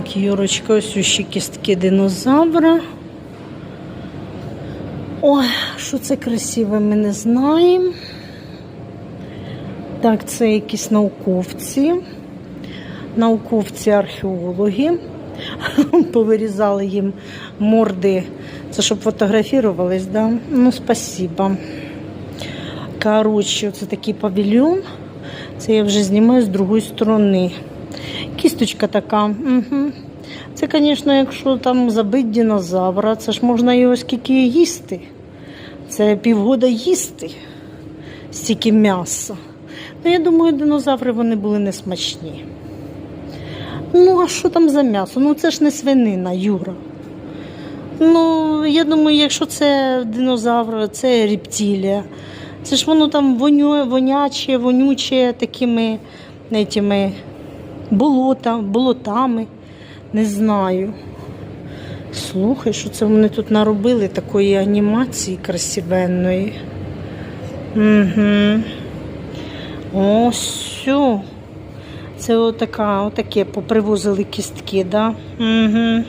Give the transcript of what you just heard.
Так, Юрочка, ось ще кістки динозавра. Ой, що це красиве, ми не знаємо. Так, це якісь науковці. Науковці-археологи. Повирізали їм морди. Це щоб фотографірувались, да? Ну, спасибо. Коротше, це такий павільйон. Це я вже знімаю з другої сторони. Кісточка така. Угу. Це, звісно, якщо там забить динозавра, це ж можна його скільки їсти. Це півгода їсти стільки м'яса. Ну, я думаю, динозаври вони були не смачні. Ну, а що там за м'ясо? Ну це ж не свинина, Юра. Ну, я думаю, якщо це динозавр, це рептилія. Це ж воно там воню, воняче, вонюче такими этими, болота, болотами. Не знаю. Слухай, що це вони тут наробили такої анімації красивенної. Угу. Ось. Це отака, отаке попривозили кістки, да? Угу.